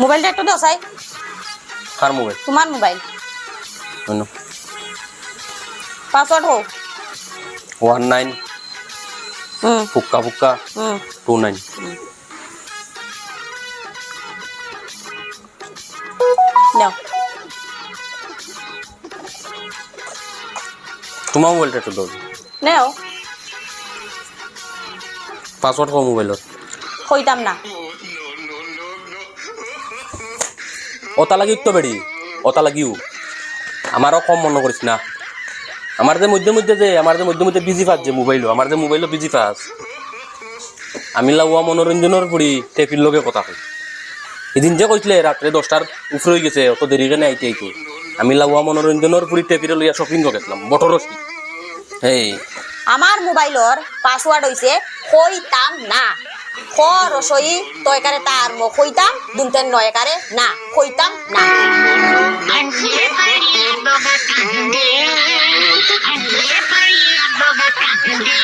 মোবাইলটা একটু দাও সাই। কার মোবাইল? তোমার মোবাইল। অন্য পাসওয়ার্ড হোক ওয়ান নাইন। ফুক্কা ফুক্কা। হুম। Two nine. নাও তোমার মোবাইলটা একটু দাও। নাও। পাসওয়ার্ড কো মোবাইলত। কইতাম না। ওতা লাগিও তো বেড়ি ওতা লাগিও আমারও কম মনে করিস না। আমার যে মধ্যে মধ্যে যে আমার যে মধ্যে মধ্যে বিজি পাস যে মোবাইলও আমার যে মোবাইলও বিজি পাস আমি লাগুয়া মনোরঞ্জনের পড়ি টেপির লগে কথা কই এদিন যে কইছিলে রাত্রে দশটার উপরে হয়ে গেছে, অত দেরি কেন আইতে আইতে আমি লাগুয়া মনোরঞ্জনের পড়ি টেপির লইয়া শপিং গেছিলাম বটরস্তি হেই। আমার মোবাইলর পাসওয়ার্ড হইছে কইতাম না। খ রসই তয়কারে তার মো খইতাম দুনতেন নয়কারে না খইতাম না।